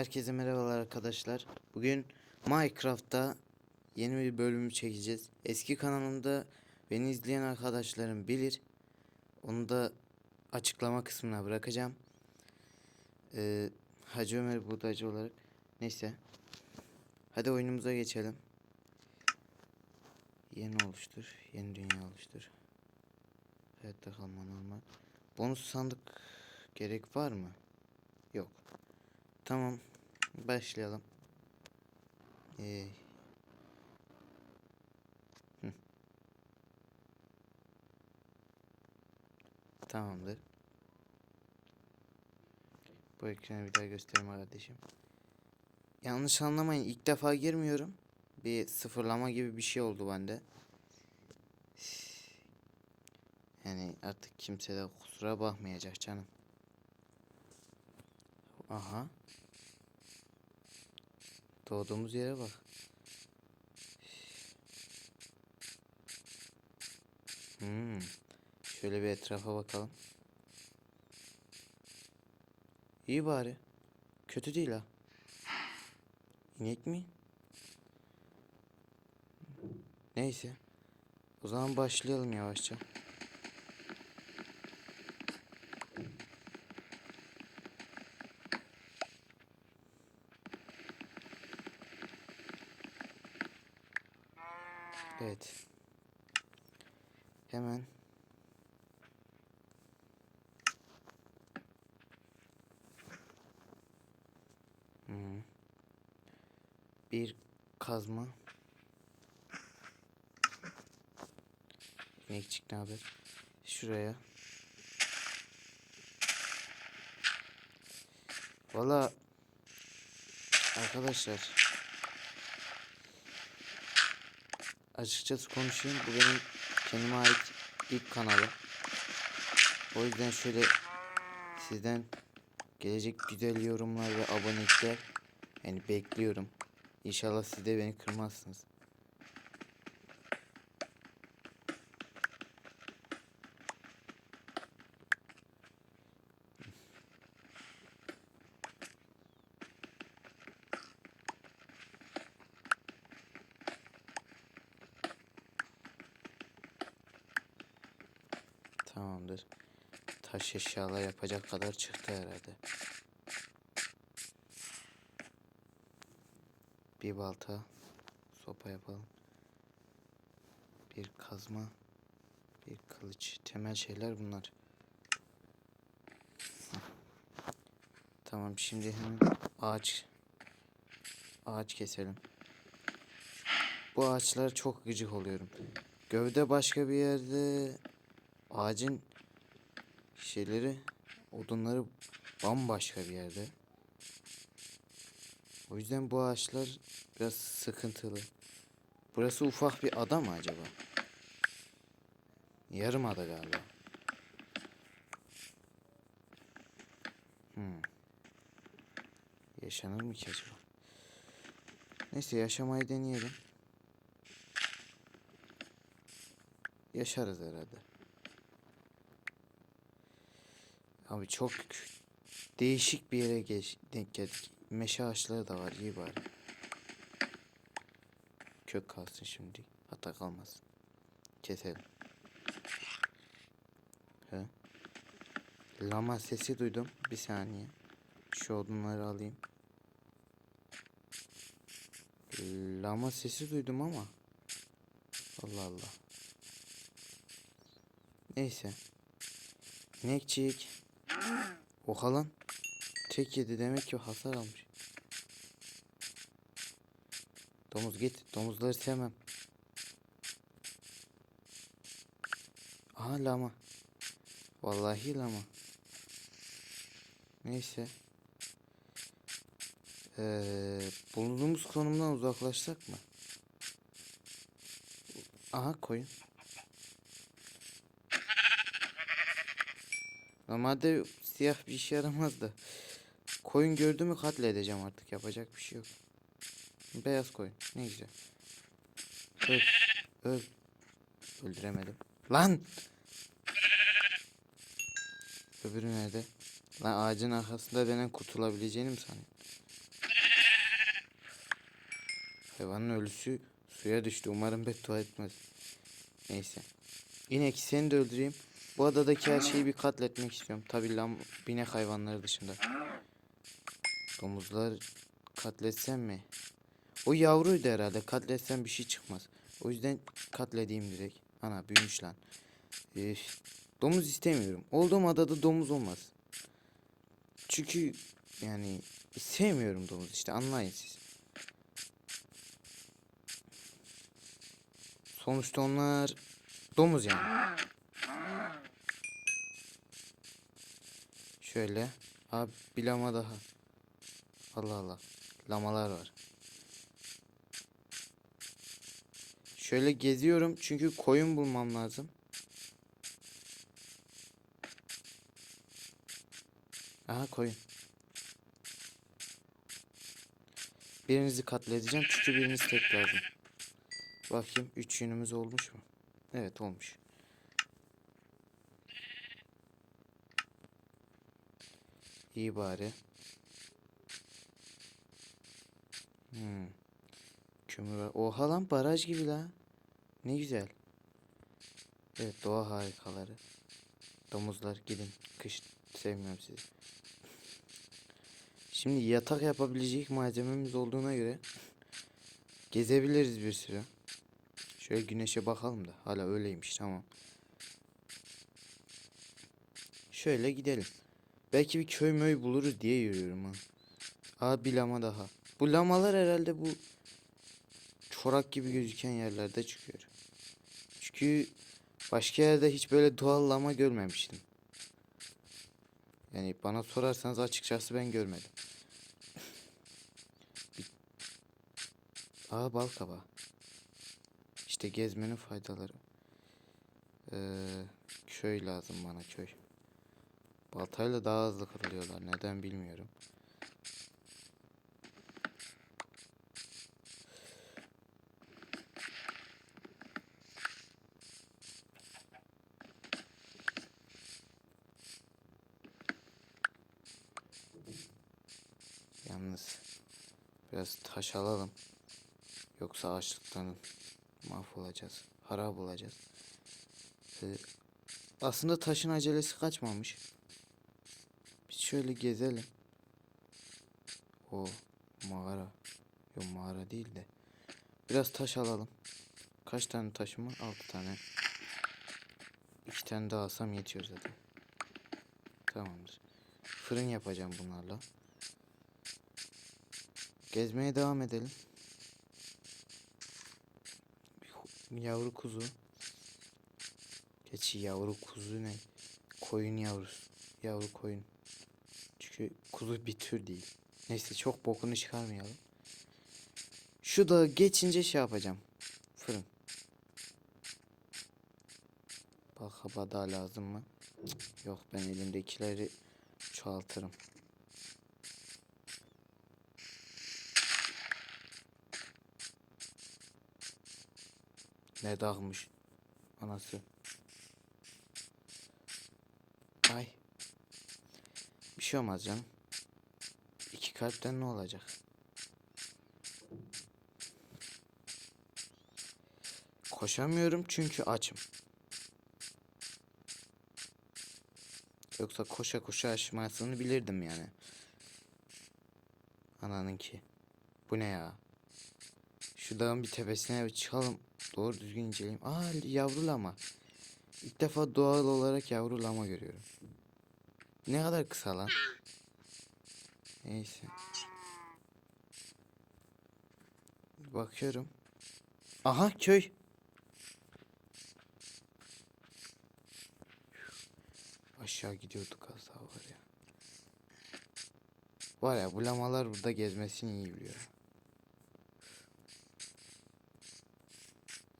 Herkese merhabalar arkadaşlar. Bugün Minecraft'ta yeni bir bölümü çekeceğiz. Eski kanalımda beni izleyen arkadaşlarım bilir. Onu da açıklama kısmına bırakacağım. Ee, Hacı Ömer Buğdaycı olarak. Neyse. Hadi oyunumuza geçelim. Yeni oluştur. Yeni dünya oluştur. Hayatta kalma normal. Bonus sandık gerek var mı? Yok. Tamam. Başlayalım. Ee. Tamamdır. Bu ekranı bir daha göstereyim kardeşim. Yanlış anlamayın. ilk defa girmiyorum. Bir sıfırlama gibi bir şey oldu bende. Yani artık kimse de kusura bakmayacak canım. Aha. Doğduğumuz yere bak. Hmm. Şöyle bir etrafa bakalım. İyi bari. Kötü değil ha. İnek mi? Neyse. O zaman başlayalım yavaşça. Evet. Hemen Hı. bir kazma İnekçik ne haber? Şuraya. Valla arkadaşlar açıkçası konuşayım. Bu benim kendime ait ilk kanalım. O yüzden şöyle sizden gelecek güzel yorumlar ve abonelikler yani bekliyorum. İnşallah siz de beni kırmazsınız. Tamamdır. Taş eşyalar yapacak kadar çıktı herhalde. Bir balta, sopa yapalım. Bir kazma, bir kılıç. Temel şeyler bunlar. Tamam şimdi hemen ağaç ağaç keselim. Bu ağaçlar çok gıcık oluyorum. Gövde başka bir yerde, ağacın şeyleri, odunları bambaşka bir yerde. O yüzden bu ağaçlar biraz sıkıntılı. Burası ufak bir ada mı acaba? Yarım ada galiba. Hmm. Yaşanır mı ki acaba? Neyse yaşamayı deneyelim. Yaşarız herhalde. Abi çok değişik bir yere geç, denk geldik. Meşe ağaçları da var iyi bari. Kök kalsın şimdi. Hatta kalmasın. Keselim. He. Lama sesi duydum. Bir saniye. Şu odunları alayım. Lama sesi duydum ama. Allah Allah. Neyse. İnekçik. Oha lan. Tek yedi demek ki hasar almış. Domuz git. Domuzları sevmem. Aha lama. Vallahi lama. Neyse. Ee, bulunduğumuz konumdan uzaklaşsak mı? Aha koyun. Normalde siyah bir işe yaramaz da. Koyun gördü mü katledeceğim artık. Yapacak bir şey yok. Beyaz koyun. Ne güzel. Öl. Öl. Öldüremedim. Lan! Öbürü nerede? Lan ağacın arkasında denen kurtulabileceğini mi sanıyorsun? Hayvanın ölüsü suya düştü. Umarım beddua etmez. Neyse. İnek seni de öldüreyim. Bu adadaki her şeyi bir katletmek istiyorum. Tabi lam binek hayvanları dışında. Domuzlar katletsem mi? O yavruydu herhalde. Katletsem bir şey çıkmaz. O yüzden katledeyim direkt. Ana büyümüş lan. Üf. Domuz istemiyorum. Olduğum adada domuz olmaz. Çünkü yani sevmiyorum domuz işte anlayın siz. Sonuçta onlar domuz yani. Şöyle. Abi bir lama daha. Allah Allah. Lamalar var. Şöyle geziyorum çünkü koyun bulmam lazım. Aha koyun. Birinizi katledeceğim çünkü biriniz tek lazım. Bakayım 3 yünümüz olmuş mu? Evet olmuş. İyi bari. Hmm. Kömür var. Oha lan baraj gibi la. Ne güzel. Evet doğa harikaları. Domuzlar gidin. Kış sevmiyorum sizi. Şimdi yatak yapabilecek malzememiz olduğuna göre gezebiliriz bir süre. Şöyle güneşe bakalım da hala öyleymiş tamam. Şöyle gidelim. Belki bir köy möy buluruz diye yürüyorum ha. Aa bir lama daha. Bu lamalar herhalde bu çorak gibi gözüken yerlerde çıkıyor. Çünkü başka yerde hiç böyle doğal lama görmemiştim. Yani bana sorarsanız açıkçası ben görmedim. Bir- Aa bal kabağı. İşte gezmenin faydaları. Ee, köy lazım bana köy. Baltayla daha hızlı kırılıyorlar. Neden bilmiyorum. Yalnız biraz taş alalım. Yoksa açlıktan mahvolacağız. Harap olacağız. Ee, aslında taşın acelesi kaçmamış. Şöyle gezelim. O mağara. Yok mağara değil de. Biraz taş alalım. Kaç tane taşım var? 6 tane. 2 tane daha alsam yetiyor zaten. Tamamdır. Fırın yapacağım bunlarla. Gezmeye devam edelim. Yavru kuzu. Geçi yavru kuzu ne? Koyun yavrusu. Yavru koyun. Çünkü kuzu bir tür değil. Neyse çok bokunu çıkarmayalım. Şu da geçince şey yapacağım. Fırın. Bak hava daha lazım mı? Cık, Yok ben elimdekileri çoğaltırım. Ne dağılmış anası. Ay. Şey olmaz canım. İki kalpten ne olacak? Koşamıyorum çünkü açım. Yoksa koşa koşa aşmasını bilirdim yani. Ananınki. Bu ne ya? Şu dağın bir tepesine bir çıkalım. Doğru düzgün inceleyeyim. Aa yavru lama. İlk defa doğal olarak yavru lama görüyorum. Ne kadar kısa lan. Neyse. Bakıyorum. Aha köy. Aşağı gidiyorduk az daha var ya. Var ya bu lamalar burada gezmesini iyi biliyor.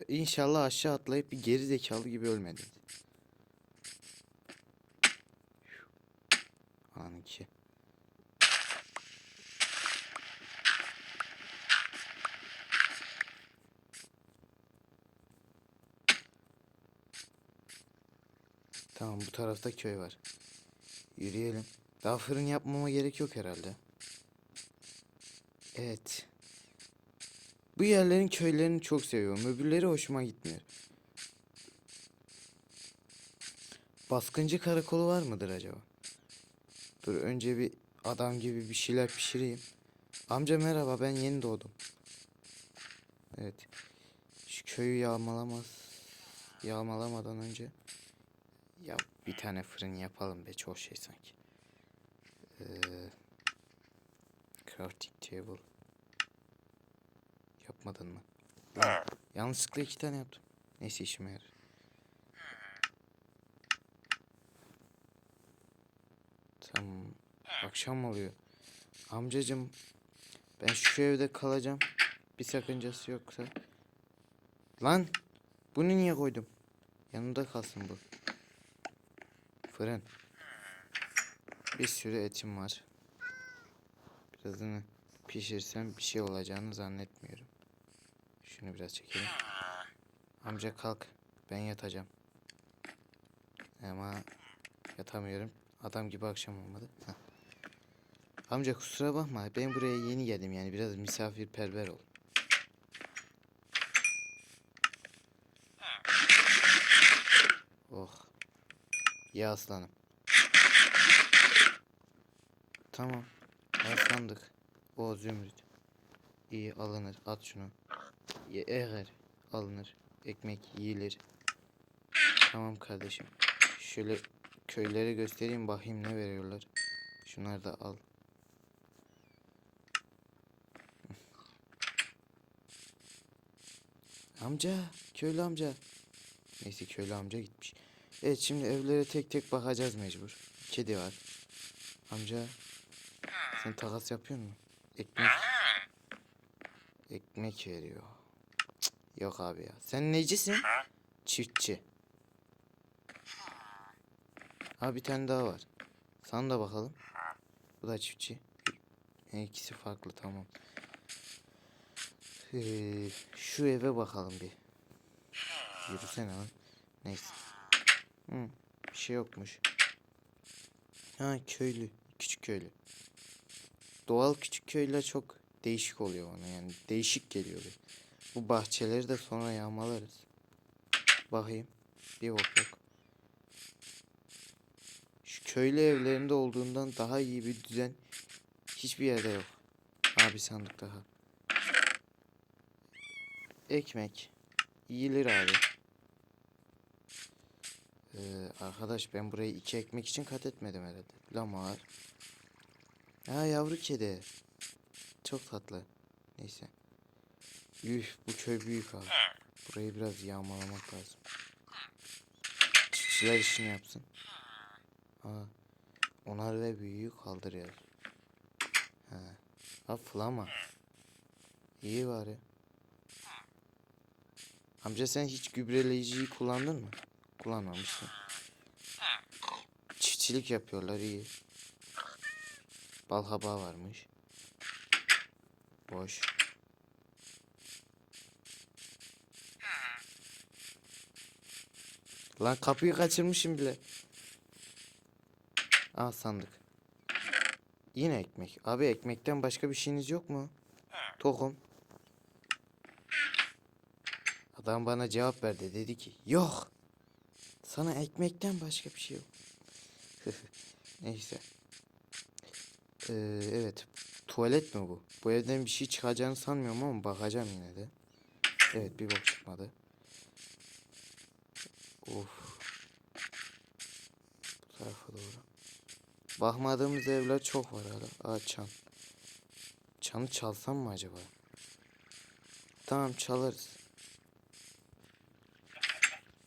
İnşallah aşağı atlayıp bir geri zekalı gibi ölmediniz. Anki. Tamam bu tarafta köy var. Yürüyelim. Daha fırın yapmama gerek yok herhalde. Evet. Bu yerlerin köylerini çok seviyorum. Öbürleri hoşuma gitmiyor. Baskıncı karakolu var mıdır acaba? Dur önce bir adam gibi bir şeyler pişireyim. Amca merhaba ben yeni doğdum. Evet. Şu köyü yağmalamaz. Yağmalamadan önce. Ya bir tane fırın yapalım be çok şey sanki. Ee, crafting table. Yapmadın mı? Yanlışlıkla iki tane yaptım. Neyse işime yarar. Tamam. Akşam oluyor. Amcacım ben şu evde kalacağım. Bir sakıncası yoksa. Lan bunu niye koydum? Yanında kalsın bu. Fırın. Bir sürü etim var. Birazını pişirsem bir şey olacağını zannetmiyorum. Şunu biraz çekelim. Amca kalk. Ben yatacağım. Ama yatamıyorum. Adam gibi akşam olmadı. Heh. Amca kusura bakma. Ben buraya yeni geldim yani biraz misafirperver ol. Oh. Ya aslanım. Tamam. Aslandık. O zümrüt. İyi alınır. At şunu. Ye eğer alınır. Ekmek yiyilir. Tamam kardeşim. Şöyle köylere göstereyim bakayım ne veriyorlar. Şunları da al. Amca, köylü amca. Neyse köylü amca gitmiş. Evet şimdi evlere tek tek bakacağız mecbur. Kedi var. Amca sen takas yapıyor musun? Ekmek. Ekmek veriyor. Cık, yok abi ya. Sen necisin? Çiftçi. Ha bir tane daha var. Sana da bakalım. Bu da çiftçi. E, ikisi farklı tamam. Ee, şu eve bakalım bir. Yürüsene lan. Neyse. Hı, bir şey yokmuş. Ha köylü. Küçük köylü. Doğal küçük köyler çok değişik oluyor bana yani. Değişik geliyor. bir. Bu bahçeleri de sonra yağmalarız. Bakayım. Bir bok yok. Köylü evlerinde olduğundan daha iyi bir düzen hiçbir yerde yok. Abi sandık daha. Ekmek. Yiyilir abi. Ee, arkadaş ben burayı iki ekmek için kat etmedim herhalde. Lamar. Ha yavru kedi. Çok tatlı. Neyse. Yuh bu köy büyük abi. Burayı biraz yağmalamak lazım. Çiftçiler işini yapsın. Ha. Onar ve büyüğü kaldır ya. Ha. Ha flama. İyi bari. Amca sen hiç gübreleyiciyi kullandın mı? Kullanmamışsın. Çiftçilik yapıyorlar iyi. Bal varmış. Boş. Lan kapıyı kaçırmışım bile. Al sandık. Yine ekmek. Abi ekmekten başka bir şeyiniz yok mu? Tokum. Adam bana cevap verdi. Dedi ki yok. Sana ekmekten başka bir şey yok. Neyse. Ee, evet. Tuvalet mi bu? Bu evden bir şey çıkacağını sanmıyorum ama bakacağım yine de. Evet bir bok çıkmadı. Of. Bu tarafa doğru. Bakmadığımız evler çok var hala. Aa çan. Çanı çalsam mı acaba? Tamam çalarız.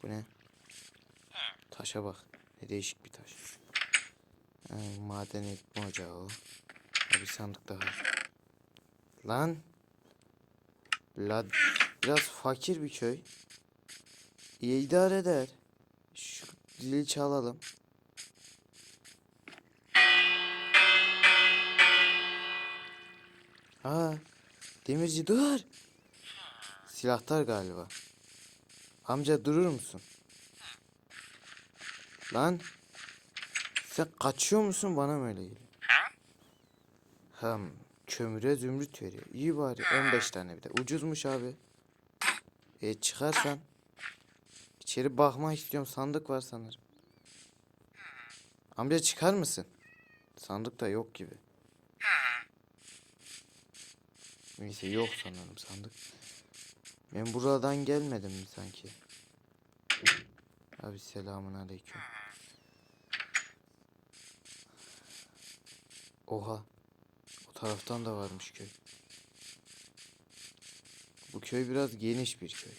Bu ne? Taşa bak. Ne değişik bir taş. Ha, maden ekme ocağı o. Bir sandık daha. Lan. La, biraz fakir bir köy. İyi idare eder. Şu zili çalalım. Aa, demirci dur. Silahtar galiba. Amca durur musun? Lan. Sen kaçıyor musun bana mı öyle geliyor? Hım. kömüre zümrüt veriyor. İyi bari 15 tane bir de. Ucuzmuş abi. E çıkarsan. İçeri bakmak istiyorum. Sandık var sanırım. Amca çıkar mısın? Sandık da yok gibi. Neyse yok sanırım sandık. Ben buradan gelmedim mi sanki? Abi selamun aleyküm. Oha. O taraftan da varmış köy. Bu köy biraz geniş bir köy.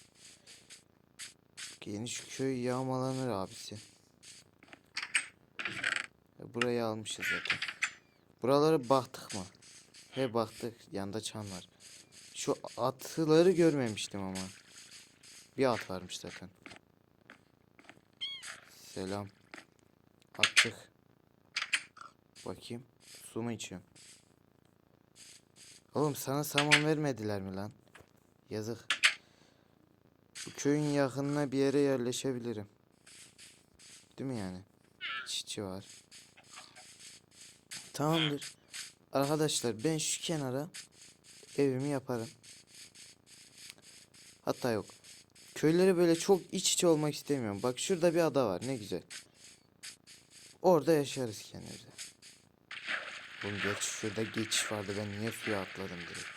Geniş köy yağmalanır abisi. Burayı almışız zaten. Buralara baktık mı? He baktık. Yanda çan var. Şu atları görmemiştim ama. Bir at varmış zaten. Selam. Attık. Bakayım. Su mu içiyorum? Oğlum sana saman vermediler mi lan? Yazık. Bu köyün yakınına bir yere yerleşebilirim. Değil mi yani? Çiçi var. Tamamdır. Arkadaşlar ben şu kenara evimi yaparım. Hatta yok. Köylere böyle çok iç içe olmak istemiyorum. Bak şurada bir ada var. Ne güzel. Orada yaşarız kenarda. Oğlum geç şurada geçiş vardı. Ben niye suya atladım direkt.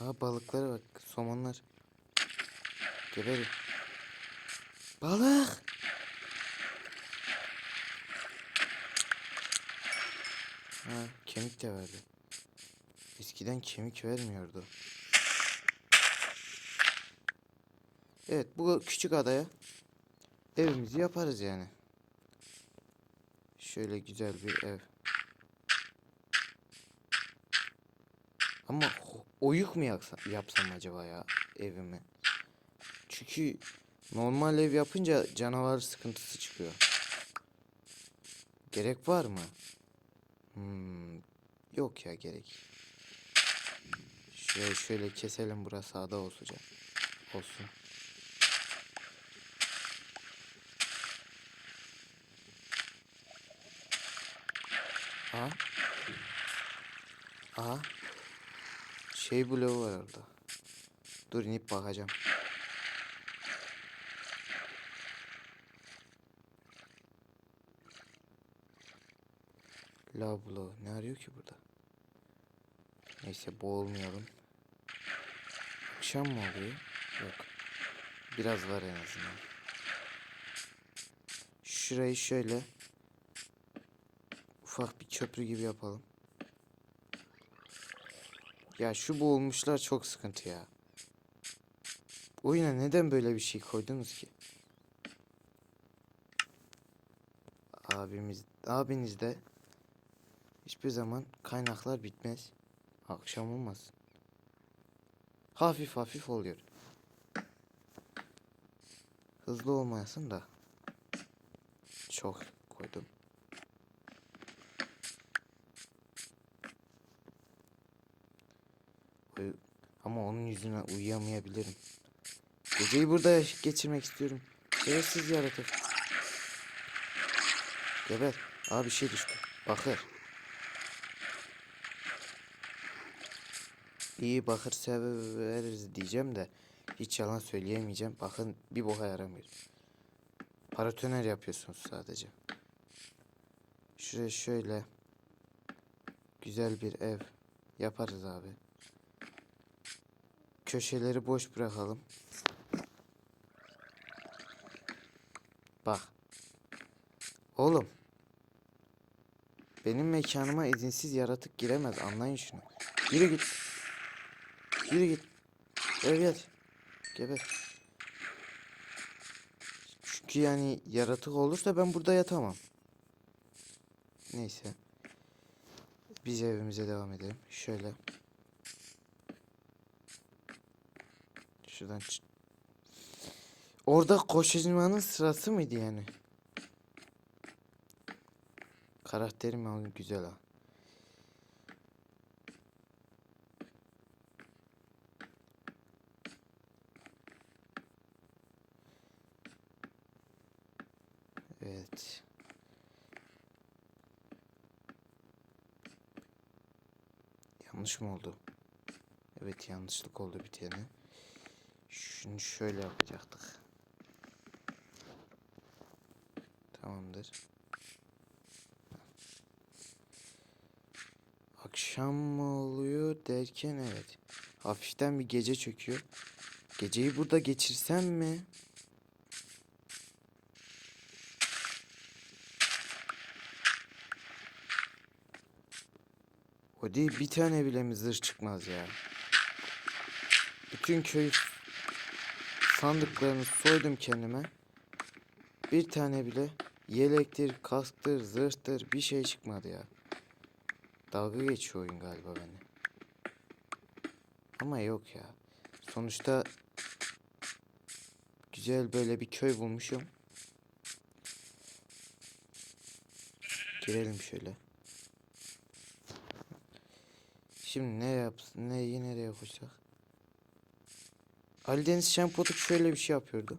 Aa balıklara bak. Somonlar. Geberin. Balık. Ha kemik de verdi. Eskiden kemik vermiyordu. Evet bu küçük adaya evimizi yaparız yani. Şöyle güzel bir ev. Ama oyuk mu yapsam, yapsam acaba ya evimi? Çünkü normal ev yapınca canavar sıkıntısı çıkıyor. Gerek var mı? Hmm, yok ya gerek. Şöyle şöyle keselim burası ada olacak. Olsun. Ha? Aha. Şey bloğu var orada. Dur inip bakacağım. Lav bloğu. Ne arıyor ki burada? Neyse boğulmayalım. Akşam mı oluyor? Yok. Biraz var en azından. Şurayı şöyle ufak bir köprü gibi yapalım. Ya şu boğulmuşlar çok sıkıntı ya. Oyuna neden böyle bir şey koydunuz ki? Abimiz, abiniz de hiçbir zaman kaynaklar bitmez. Akşam olmaz. Hafif hafif oluyor. Hızlı olmayasın da. Çok koydum. Ama onun yüzüne uyuyamayabilirim. Geceyi burada geçirmek istiyorum. Şerefsiz yaratık. Geber. Abi bir şey düştü. Bakır. İyi bakır severiz diyeceğim de hiç yalan söyleyemeyeceğim. Bakın bir boka yaramıyor. Paratoner yapıyorsunuz sadece. Şuraya şöyle güzel bir ev yaparız abi. Köşeleri boş bırakalım. Bak. Oğlum. Benim mekanıma izinsiz yaratık giremez. Anlayın şunu. Yürü git. Yürü git. Evet. Geber. Çünkü yani yaratık olursa ben burada yatamam. Neyse. Biz evimize devam edelim. Şöyle. Şuradan Orada koşuşmanın sırası mıydı yani? Karakterim güzel ha. Evet. Yanlış mı oldu? Evet yanlışlık oldu bir tane. Şunu şöyle yapacaktık. Tamamdır. Akşam mı oluyor derken evet. Hafiften bir gece çöküyor. Geceyi burada geçirsem mi? O değil bir tane bile mi zırh çıkmaz ya. Bütün köy sandıklarını soydum kendime. Bir tane bile yelektir, kasktır, zırhtır bir şey çıkmadı ya. Dalga geçiyor oyun galiba beni. Ama yok ya. Sonuçta güzel böyle bir köy bulmuşum. Girelim şöyle. Şimdi ne yapsın? Neyi nereye koysak? Ali Deniz Şempotuk şöyle bir şey yapıyordu.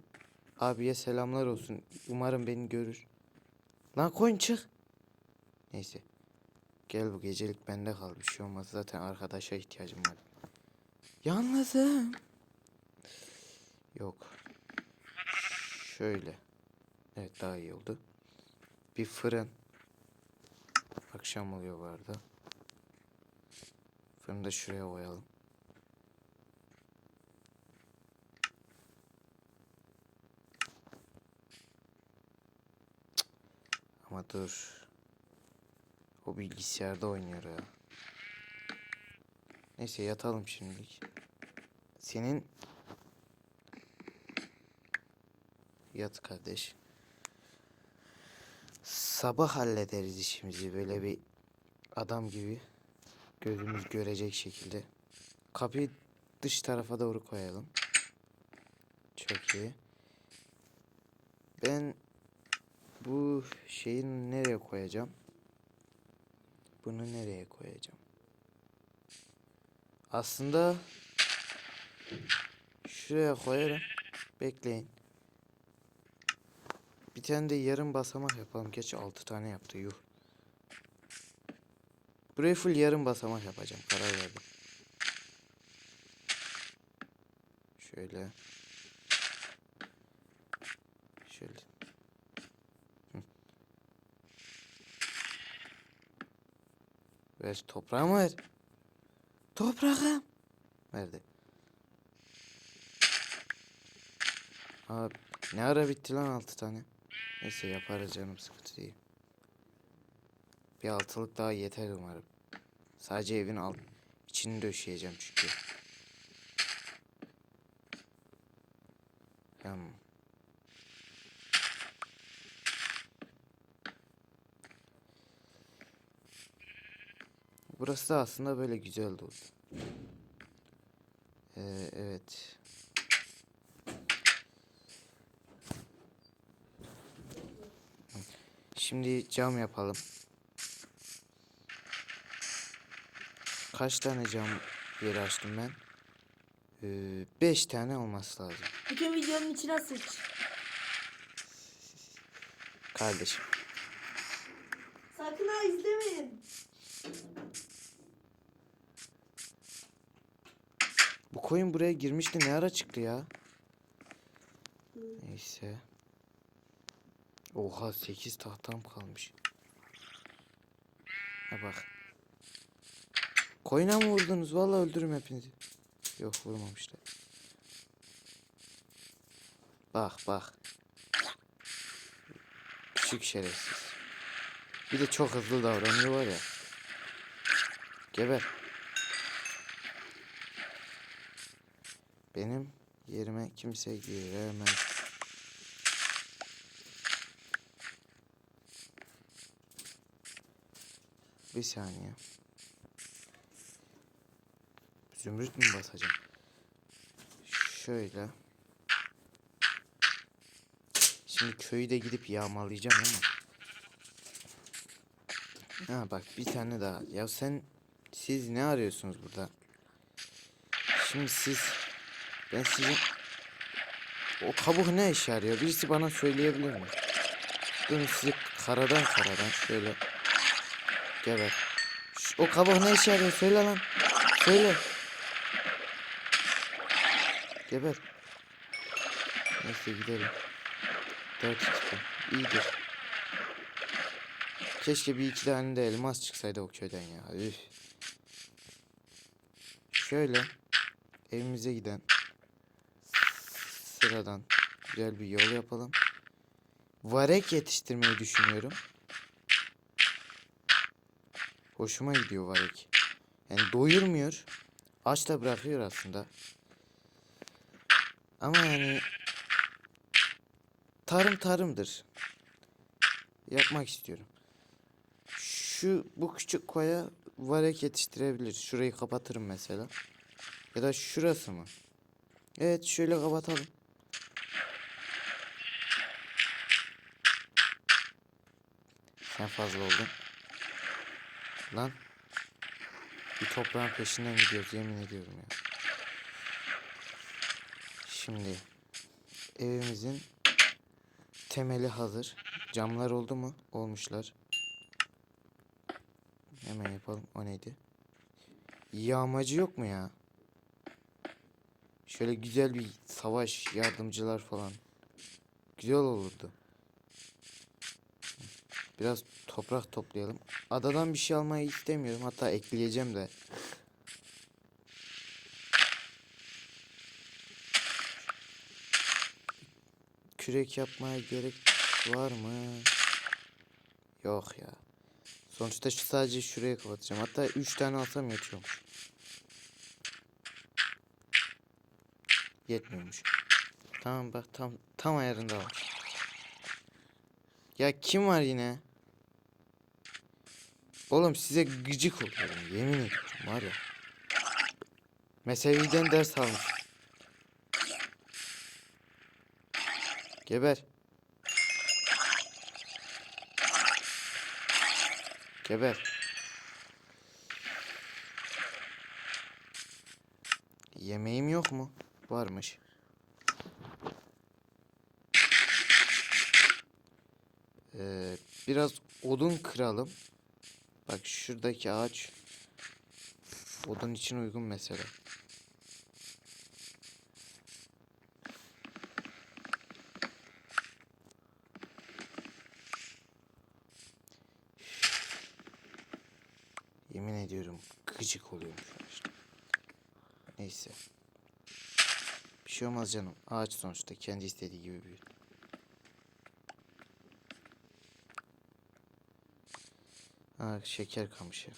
Abiye selamlar olsun. Umarım beni görür. Lan koyun çık. Neyse. Gel bu gecelik bende kal. Bir şey olmaz. Zaten arkadaşa ihtiyacım var. Yalnızım. Yok. Şöyle. Evet daha iyi oldu. Bir fırın. Akşam oluyor bu arada. Fırını da şuraya koyalım. Ama dur. O bilgisayarda oynuyor ya. Neyse yatalım şimdilik. Senin yat kardeş. Sabah hallederiz işimizi böyle bir adam gibi gözümüz görecek şekilde. Kapıyı dış tarafa doğru koyalım. Çok iyi. Ben bu şeyi nereye koyacağım? Bunu nereye koyacağım? Aslında şuraya koyarım. Bekleyin. Bir tane de yarım basamak yapalım. Geç 6 tane yaptı yuh. Buraya full yarım basamak yapacağım. Karar verdim. Şöyle. Şöyle. Hı. Ver toprağımı ver. Toprağım. Nerede? Abi ne ara bitti lan 6 tane. Neyse yaparız canım sıkıntı değil. Bir altılık daha yeter umarım. Sadece evin alt içini döşeyeceğim çünkü. Hmm. Burası da aslında böyle güzel oldu. Ee, evet. Şimdi cam yapalım. Kaç tane cam yeri açtım ben? Ee, beş tane olması lazım. Bütün videonun içine sıç. Kardeşim. Sakın ha izlemeyin. Bu koyun buraya girmişti. Ne ara çıktı ya? Neyse. Oha 8 tahtam kalmış. Ha bak. Koyuna mı vurdunuz? Vallahi öldürürüm hepinizi. Yok vurmamışlar. Bak bak. Küçük şerefsiz. Bir de çok hızlı davranıyor var ya. Geber. Benim yerime kimse giremez. Bir saniye. Zümrüt mü basacağım? Şöyle. Şimdi köyü de gidip yağmalayacağım ama. Ha bak bir tane daha. Ya sen siz ne arıyorsunuz burada? Şimdi siz ben sizin o kabuk ne işe yarıyor? Birisi bana söyleyebilir mi? Durun sizi karadan karadan şöyle geber. Şş, o kabak ne işe yarıyor? Söyle lan. Söyle. Geber. Neyse gidelim. Dört çıktı. İyidir. Keşke bir iki tane de elmas çıksaydı o köyden ya. Üf. Şöyle evimize giden sıradan güzel bir yol yapalım. Varek yetiştirmeyi düşünüyorum. Hoşuma gidiyor varek. Yani doyurmuyor. Aç da bırakıyor aslında. Ama yani tarım tarımdır. Yapmak istiyorum. Şu bu küçük koya varek yetiştirebilir. Şurayı kapatırım mesela. Ya da şurası mı? Evet şöyle kapatalım. Sen fazla oldun. Lan. Bir toprağın peşinden gidiyoruz yemin ediyorum ya. Şimdi evimizin temeli hazır. Camlar oldu mu? Olmuşlar. Hemen yapalım. O neydi? Yağmacı yok mu ya? Şöyle güzel bir savaş yardımcılar falan. Güzel olurdu. Biraz toprak toplayalım. Adadan bir şey almayı istemiyorum. Hatta ekleyeceğim de. Kürek yapmaya gerek var mı? Yok ya. Sonuçta sadece şuraya kapatacağım. Hatta 3 tane alsam yetiyormuş. Yetmiyormuş. Tamam bak tam tam ayarında var. Ya kim var yine? Oğlum size gıcık oluyorum yemin ediyorum var ya. Meseviden ders almış. Geber. Geber. Yemeğim yok mu? Varmış. Ee, biraz odun kıralım. Bak şuradaki ağaç odun için uygun mesela. Yemin ediyorum gıcık oluyorum şu an işte. Neyse. Bir şey olmaz canım. Ağaç sonuçta kendi istediği gibi büyür. Ha şeker kamışı.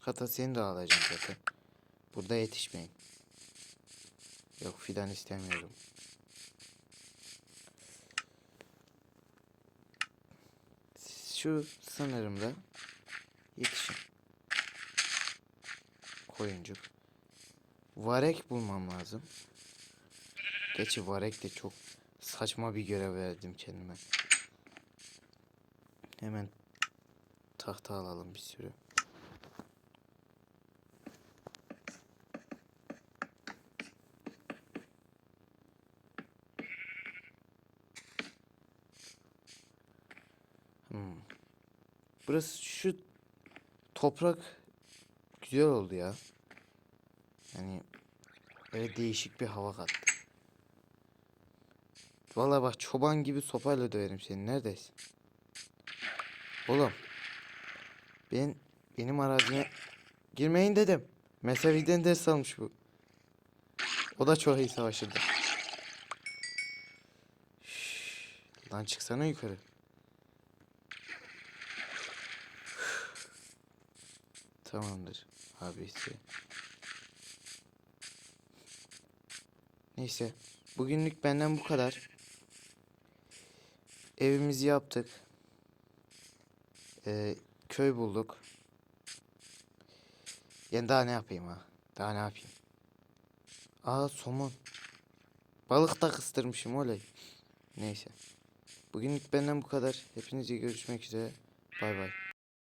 Hatta seni de alacağım zaten. Burada yetişmeyin. Yok fidan istemiyorum. Şu sanırım da yetişin. Koyuncuk. Varek bulmam lazım. Gerçi varek de çok saçma bir görev verdim kendime. Hemen tahta alalım bir sürü. Burası şu toprak güzel oldu ya. Yani böyle değişik bir hava kattı. Vallahi bak çoban gibi sopayla döverim seni. Neredesin? Oğlum. Ben benim arazime girmeyin dedim. Mesaviden ders almış bu. O da çok iyi savaşırdı. Şşş, Lan çıksana yukarı. Tamamdır abisi. Neyse. Bugünlük benden bu kadar. Evimizi yaptık. Ee, köy bulduk. Yani daha ne yapayım ha? Daha ne yapayım? Aa somon. Balık da kıstırmışım oley. Neyse. Bugünlük benden bu kadar. Hepinize görüşmek üzere. Bay bay.